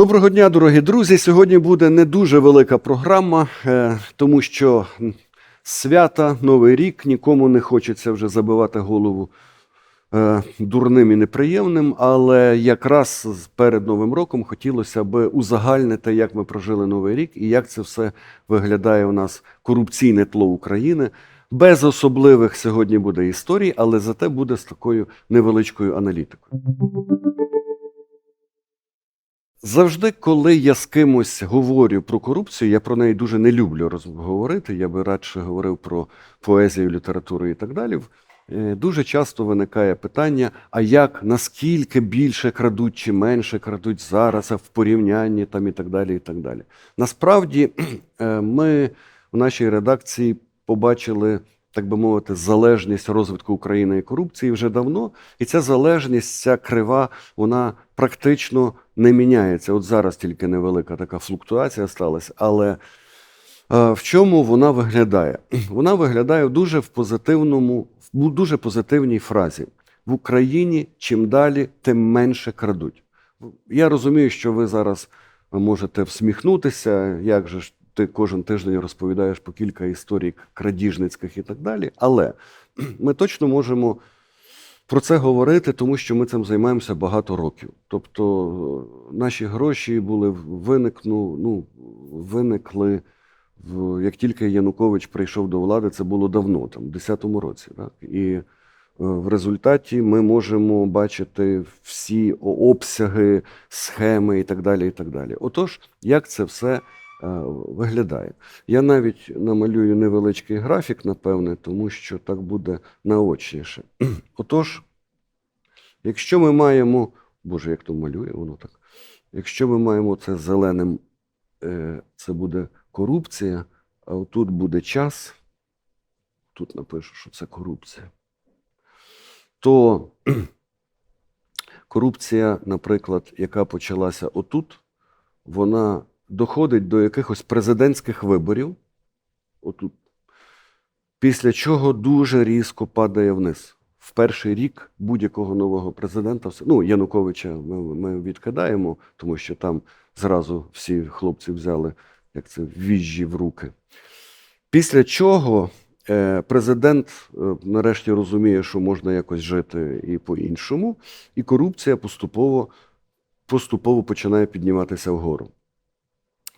Доброго дня, дорогі друзі. Сьогодні буде не дуже велика програма, е, тому що свята, Новий рік, нікому не хочеться вже забивати голову е, дурним і неприємним. Але якраз перед Новим роком хотілося б узагальнити, як ми прожили Новий рік і як це все виглядає у нас корупційне тло України. Без особливих сьогодні буде історій, але зате буде з такою невеличкою аналітикою. Завжди, коли я з кимось говорю про корупцію, я про неї дуже не люблю говорити. Я би радше говорив про поезію, літературу і так далі. Е, Дуже часто виникає питання: а як наскільки більше крадуть чи менше крадуть зараз, а в порівнянні там і так далі. і так далі. Насправді, е, ми в нашій редакції побачили, так би мовити, залежність розвитку України і корупції вже давно, і ця залежність, ця крива, вона практично не міняється. От зараз тільки невелика така флуктуація сталася, але е, в чому вона виглядає? Вона виглядає дуже в позитивному, в дуже позитивній фразі. В Україні чим далі, тим менше крадуть. Я розумію, що ви зараз можете всміхнутися, як же ж ти кожен тиждень розповідаєш по кілька історій крадіжницьких і так далі. Але ми точно можемо про це говорити, тому що ми цим займаємося багато років. Тобто е, наші гроші були виникну, ну, виникли як тільки Янукович прийшов до влади, це було давно, там, в 10-му році. Так? І е, в результаті ми можемо бачити всі обсяги, схеми і так далі. І так далі. Отож, як це все виглядає? Я навіть намалюю невеличкий графік, напевне, тому що так буде наочніше. Отож, якщо ми маємо, Боже, як то малює, воно так. Якщо ми маємо це зеленим, е, це буде корупція, а отут буде час, тут напишу, що це корупція, то корупція, наприклад, яка почалася отут, вона доходить до якихось президентських виборів, отут, після чого дуже різко падає вниз. В перший рік будь-якого нового президента, ну, Януковича ми, ми відкидаємо, тому що там зразу всі хлопці взяли як це віжжі в руки. Після чого е, президент е, нарешті розуміє, що можна якось жити і по-іншому, і корупція поступово, поступово починає підніматися вгору.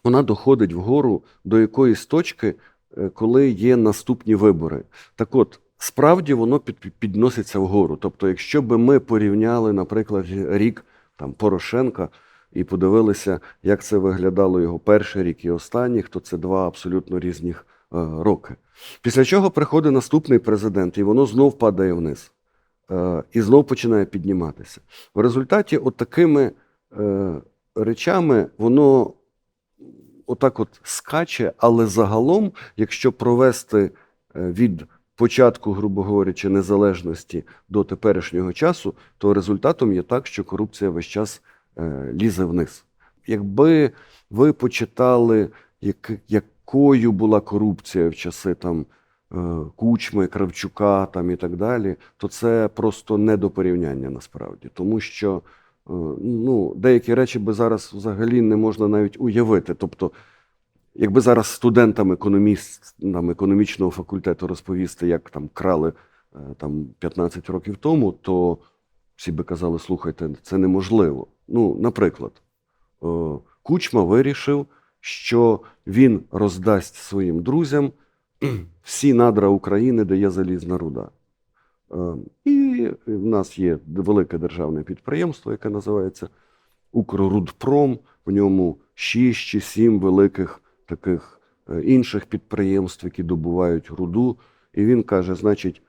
Вона доходить вгору до якоїсь точки, е, коли є наступні вибори. Так от, справді воно під, під- підноситься вгору. Тобто, якщо би ми порівняли, наприклад, рік там, Порошенка і подивилися, як це виглядало його перший рік і останній, то це два абсолютно різних е, роки. Після чого приходить наступний президент, і воно знов падає вниз. Е, і знов починає підніматися. В результаті, от такими е, речами, воно отак от скаче, але загалом, якщо провести е, від початку, грубо говорячи, незалежності до теперішнього часу, то результатом є так, що корупція весь час е, лізе вниз. Якби ви почитали, як, якою була корупція в часи там е, Кучми, Кравчука там і так далі, то це просто не до порівняння насправді, тому що ну, деякі речі би зараз взагалі не можна навіть уявити. Тобто, якби зараз студентам економістам економічного факультету розповісти, як там крали е, там 15 років тому, то всі би казали: слухайте, це неможливо. Ну, наприклад, е, Кучма вирішив, що він роздасть своїм друзям всі надра України, де є залізна руда. Е, І в нас є велике державне підприємство, яке називається Укррудпром. В ньому 6 чи 7 великих таких е, інших підприємств, які добувають руду. І він каже: значить,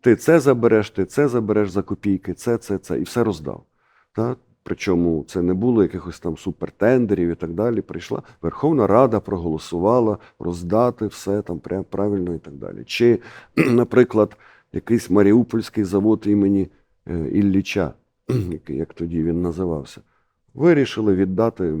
ти це забереш, ти це забереш за копійки, це, це, це, і все роздав. Так? Причому це не було якихось там супертендерів і так далі. Прийшла Верховна Рада, проголосувала роздати все там прям правильно і так далі. Чи, наприклад, якийсь Маріупольський завод імені е, Ілліча, як тоді він називався, вирішили віддати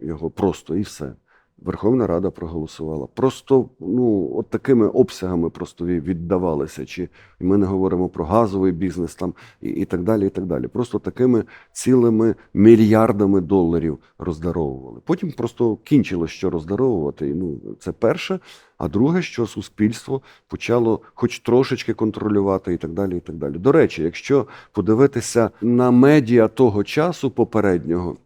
його просто і все. Верховна Рада проголосувала. Просто ну, от такими обсягами просто віддавалися. Чи ми не говоримо про газовий бізнес там і, і так далі. і так далі. Просто такими цілими мільярдами доларів роздаровували. Потім просто кінчило що роздаровувати. І, ну, це перше. А друге, що суспільство почало хоч трошечки контролювати і так далі. і так далі. До речі, якщо подивитися на медіа того часу попереднього,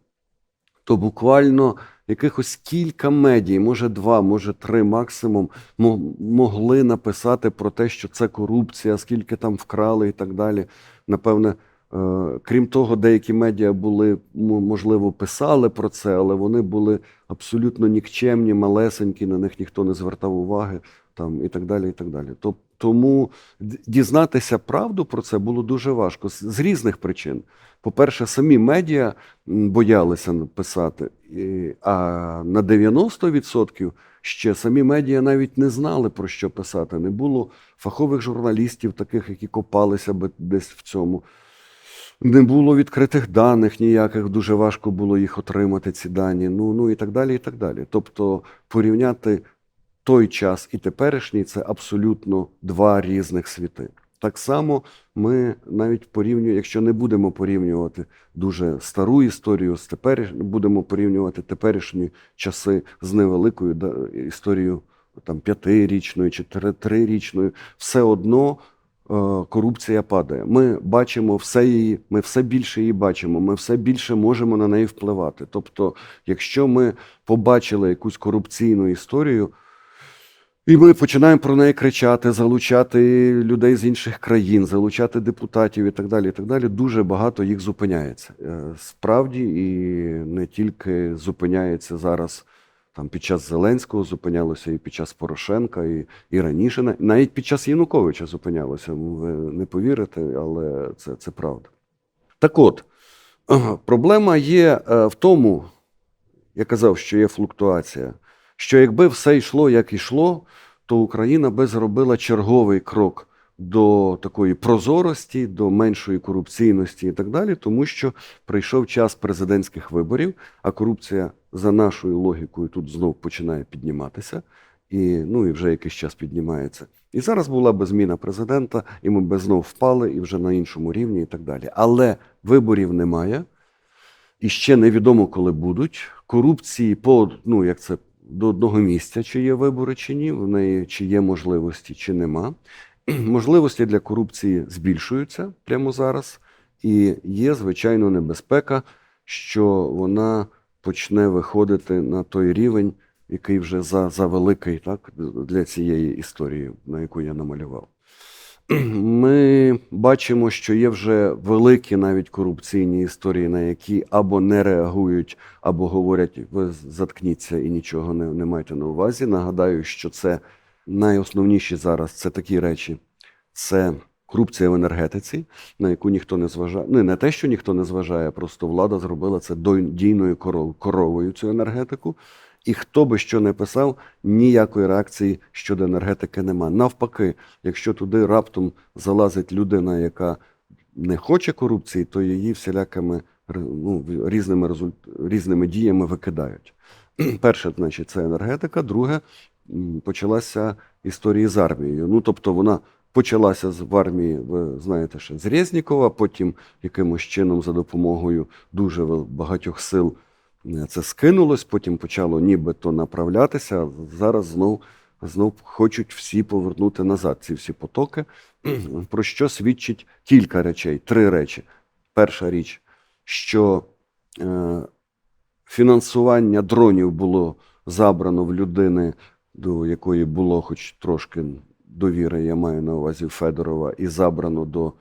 то буквально якихось кілька медій, може два, може три максимум, мо- могли написати про те, що це корупція, скільки там вкрали і так далі. Напевне, е, крім того, деякі медіа були, можливо, писали про це, але вони були абсолютно нікчемні, малесенькі, на них ніхто не звертав уваги там, і так далі. і так далі. Тоб- Тому дізнатися правду про це було дуже важко з, різних причин. По-перше, самі медіа боялися написати, а на 90% ще самі медіа навіть не знали про що писати. Не було фахових журналістів, таких, які копалися би десь в цьому. Не було відкритих даних ніяких, дуже важко було їх отримати, ці дані. Ну, ну і так далі. і так далі. Тобто порівняти той час і теперішній це абсолютно два різних світи. Так само ми навіть порівнюємо, якщо не будемо порівнювати дуже стару історію з теперіш... будемо порівнювати теперішні часи з невеликою історією там п'ятирічною чи трирічною, все одно е, корупція падає. Ми бачимо все її, ми все більше її бачимо, ми все більше можемо на неї впливати. Тобто, якщо ми побачили якусь корупційну історію, і ми починаємо про неї кричати, залучати людей з інших країн, залучати депутатів і так далі. І так далі. Дуже багато їх зупиняється. Е, Справді, і не тільки зупиняється зараз там під час Зеленського, зупинялося і під час Порошенка, і, і раніше, навіть під час Януковича зупинялося. Ви не повірите, але це, це правда. Так от, проблема є е, в тому, я казав, що є флуктуація, що якби все йшло, як йшло, то Україна би зробила черговий крок до такої прозорості, до меншої корупційності і так далі, тому що прийшов час президентських виборів, а корупція за нашою логікою тут знов починає підніматися. І, ну, і вже якийсь час піднімається. І зараз була би зміна президента, і ми би знов впали, і вже на іншому рівні, і так далі. Але виборів немає і ще невідомо, коли будуть. Корупції по ну як це до одного місця, чи є вибори, чи ні, в неї чи є можливості, чи нема. Можливості для корупції збільшуються прямо зараз, і є звичайно небезпека, що вона почне виходити на той рівень, який вже за, за великий, так, для цієї історії, на яку я намалював. Ми бачимо, що є вже великі навіть корупційні історії, на які або не реагують, або говорять, ви заткніться і нічого не, не маєте на увазі. Нагадаю, що це найосновніші зараз це такі речі: це корупція в енергетиці, на яку ніхто не зважає. Не, не те, що ніхто не зважає, просто влада зробила це дійною коров- коровою цю енергетику. І хто би що не писав, ніякої реакції щодо енергетики нема. Навпаки, якщо туди раптом залазить людина, яка не хоче корупції, то її всілякими ну, різними, результ- різними діями викидають. Перше, значить, це енергетика. Друге, почалася історія з армією. Ну, тобто вона почалася в армії, ви знаєте, ще з Резнікова, потім якимось чином за допомогою дуже багатьох сил це скинулось, потім почало нібито направлятися, зараз знов, знов хочуть всі повернути назад ці всі потоки, про що свідчить кілька речей, три речі. Перша річ, що е, фінансування дронів було забрано в людини, до якої було хоч трошки довіри, я маю на увазі Федорова, і забрано до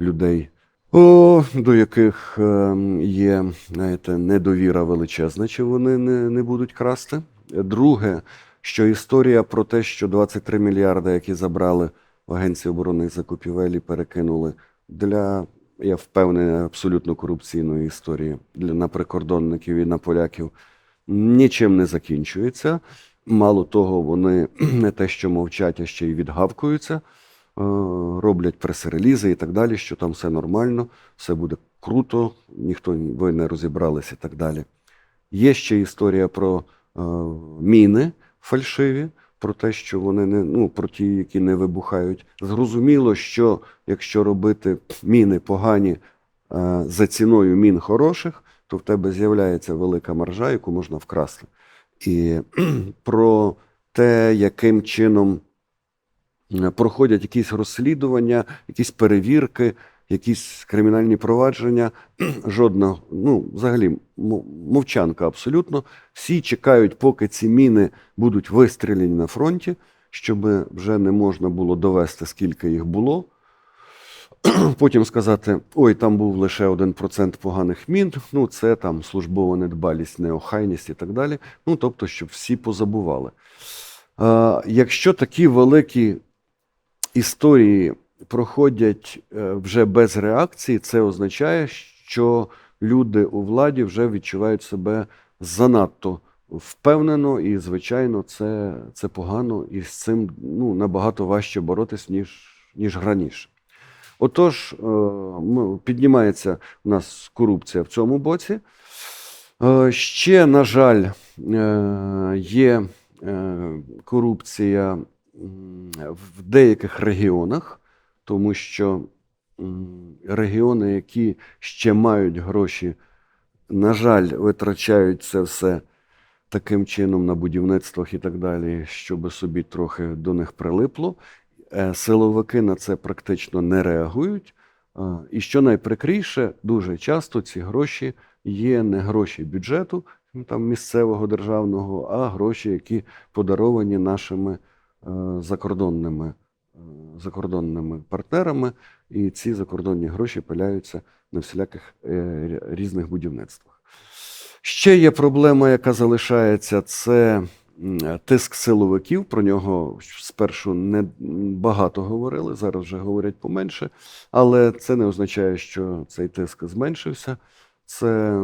людей, о, до яких е, є знаєте, недовіра величезна, чи вони не, не будуть красти. Друге, що історія про те, що 23 мільярди, які забрали в Агенції оборонних закупівель і перекинули для, я впевнений, абсолютно корупційної історії для на прикордонників і на поляків, нічим не закінчується. Мало того, вони не те, що мовчать, а ще й відгавкуються, роблять прес-релізи і так далі, що там все нормально, все буде круто, ніхто ви не розібралися і так далі. Є ще історія про міни фальшиві, про те, що вони не ну, про ті, які не вибухають. Зрозуміло, що якщо робити міни погані е, за ціною мін хороших, то в тебе з'являється велика маржа, яку можна вкрасти. І про те, яким чином е, проходять якісь розслідування, якісь перевірки, якісь кримінальні провадження. Жодна, ну, взагалі, мовчанка абсолютно. Всі чекають, поки ці міни будуть вистріляні на фронті, щоб вже не можна було довести, скільки їх було. Потім сказати: ой, там був лише 1% поганих мін, ну це там службова недбалість, неохайність і так далі. Ну, тобто, щоб всі позабували. А, якщо такі великі історії проходять е, вже без реакції, це означає, що люди у владі вже відчувають себе занадто впевнено, і, звичайно, це, це погано, і з цим ну, набагато важче боротись, ніж, ніж раніше. Отож, е, піднімається у нас корупція в цьому боці. Е, Ще, на жаль, є корупція в деяких регіонах, тому що регіони, які ще мають гроші, на жаль, витрачають це все таким чином на будівництвах і так далі, щоб собі трохи до них прилипло. Е, Силовики на це практично не реагують. І що найприкріше, дуже часто ці гроші є не гроші бюджету там, місцевого державного, а гроші, які подаровані нашими закордонними, е, закордонними партнерами. І ці закордонні гроші пиляються на всіляких е, різних будівництвах. Ще є проблема, яка залишається, це тиск силовиків. Про нього спершу не багато говорили, зараз вже говорять поменше, але це не означає, що цей тиск зменшився. Це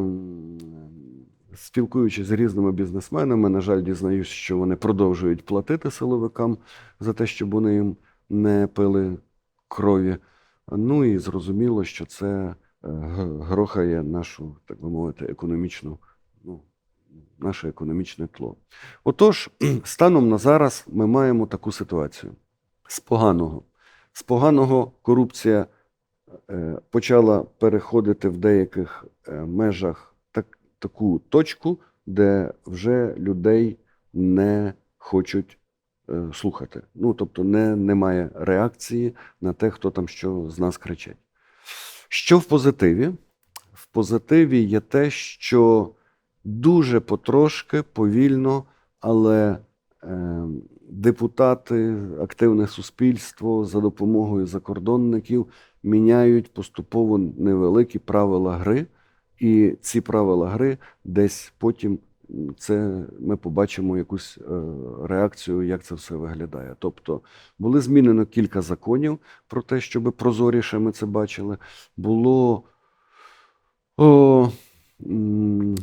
спілкуючись з різними бізнесменами, на жаль, дізнаюсь, що вони продовжують платити силовикам за те, щоб вони їм не пили крові. Ну і зрозуміло, що це е, грохає нашу, так би мовити, економічну, ну, наше економічне тло. Отож, станом на зараз ми маємо таку ситуацію. З поганого. З поганого корупція е, почала переходити в деяких е, межах таку точку, де вже людей не хочуть е, слухати. Ну, тобто не, немає реакції на те, хто там що з нас кричить. Що в позитиві? В позитиві є те, що дуже потрошки, повільно, але е, депутати, активне суспільство за допомогою закордонників міняють поступово невеликі правила гри, і ці правила гри десь потім це ми побачимо якусь е, реакцію, як це все виглядає. Тобто були змінено кілька законів про те, щоб прозоріше ми це бачили. Було о, е,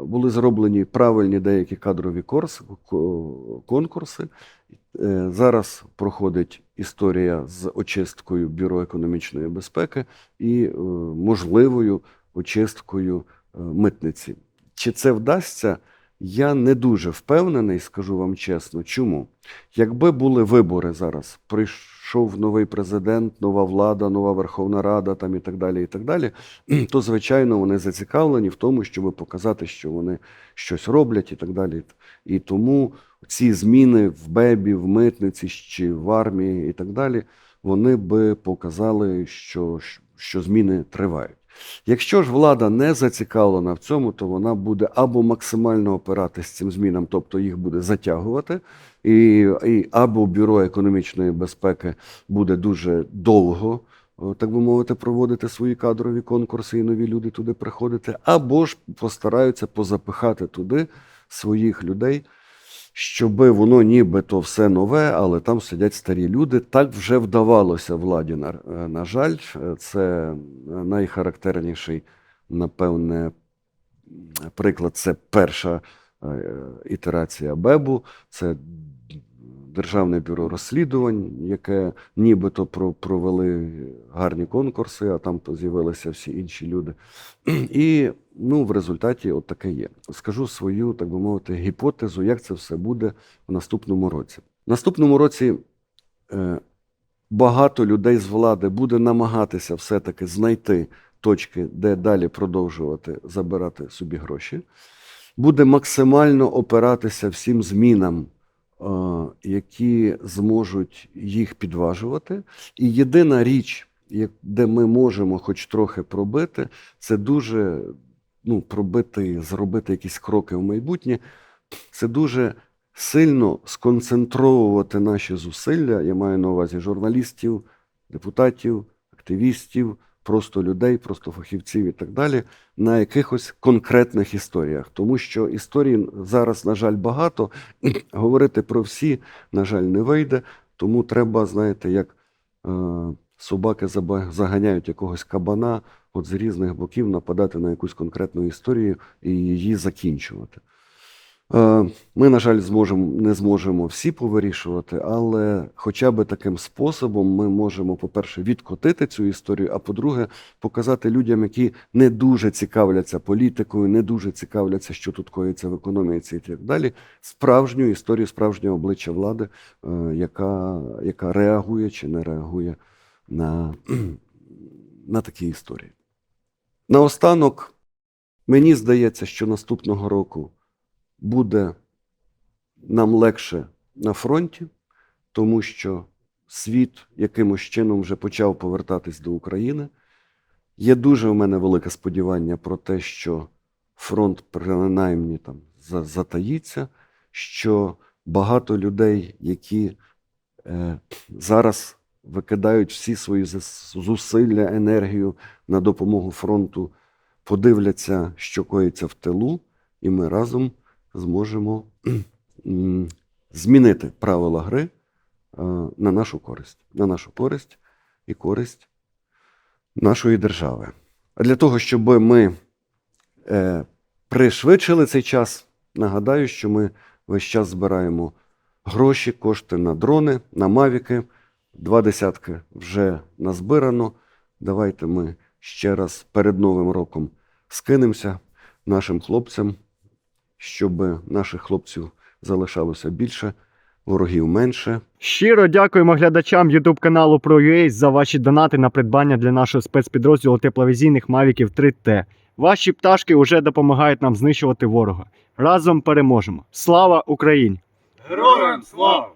були зроблені правильні деякі кадрові корс, ко- конкурси. Е, Зараз проходить історія з очисткою Бюро економічної безпеки і можливою очисткою е, митниці. Чи це вдасться? Я не дуже впевнений, скажу вам чесно. Чому? Якби були вибори зараз, прийшов новий президент, нова влада, нова Верховна Рада там і так далі, і так далі, то звичайно вони зацікавлені в тому, щоб показати, що вони щось роблять і так далі. І тому ці зміни в БЕБі, в митниці чи в армії і так далі, вони би показали, що, що зміни тривають. Якщо ж влада не зацікавлена в цьому, то вона буде або максимально опиратись цим змінам, тобто їх буде затягувати, і, і або бюро економічної безпеки буде дуже довго, так би мовити, проводити свої кадрові конкурси, і нові люди туди приходити, або ж постараються позапихати туди своїх людей, щоб воно нібито все нове, але там сидять старі люди. Так вже вдавалося владі. На, е, на жаль, Е, це найхарактерніший, напевне, приклад це перша е, ітерація Бебу. Це Державне бюро розслідувань, яке нібито провели гарні конкурси, а там з'явилися всі інші люди. І ну, в результаті от таке є. Скажу свою, так би мовити, гіпотезу, як це все буде в наступному році. В наступному році е, багато людей з влади буде намагатися все-таки знайти точки, де далі продовжувати забирати собі гроші, буде максимально опиратися всім змінам, які зможуть їх підважувати. І єдина річ, де ми можемо хоч трохи пробити, це дуже ну, пробити, зробити якісь кроки в майбутнє. Це дуже сильно сконцентровувати наші зусилля. Я маю на увазі журналістів, депутатів, активістів, просто людей, просто фахівців і так далі, на якихось конкретних історіях. Тому що історій зараз, на жаль, багато. Говорити про всі, на жаль, не вийде. Тому треба, знаєте, як е, собаки заганяють якогось кабана, от з різних боків нападати на якусь конкретну історію і її закінчувати. Е, Ми, на жаль, зможемо, не зможемо всі повирішувати, але хоча б таким способом ми можемо, по-перше, відкотити цю історію, а по-друге, показати людям, які не дуже цікавляться політикою, не дуже цікавляться, що тут коїться в економіці і так далі, справжню історію, справжнє обличчя влади, е, яка, яка реагує чи не реагує на, на такі історії. Наостанок, мені здається, що наступного року буде нам легше на фронті, тому що світ якимось чином вже почав повертатись до України. Є дуже у мене велике сподівання про те, що фронт принаймні там затаїться, що багато людей, які е, зараз викидають всі свої зусилля, енергію на допомогу фронту, подивляться, що коїться в тилу, і ми разом зможемо змінити правила гри е, на нашу користь, на нашу користь і користь нашої держави. А для того, щоб ми е, пришвидшили цей час, нагадаю, що ми весь час збираємо гроші, кошти на дрони, на мавіки. Два десятки вже назбирано. Давайте ми ще раз перед Новим роком скинемося нашим хлопцям, щоб наших хлопців залишалося більше, ворогів менше. Щиро дякуємо глядачам YouTube каналу ProUA за ваші донати на придбання для нашого спецпідрозділу тепловізійних Мавіків 3T. Ваші пташки вже допомагають нам знищувати ворога. Разом переможемо. Слава Україні! Героям слава!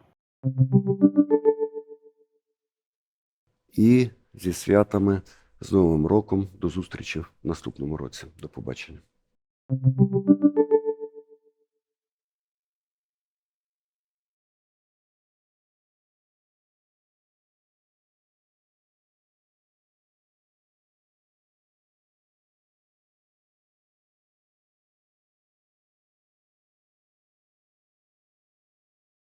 І зі святами з Новим роком. До зустрічі в наступному році. До побачення.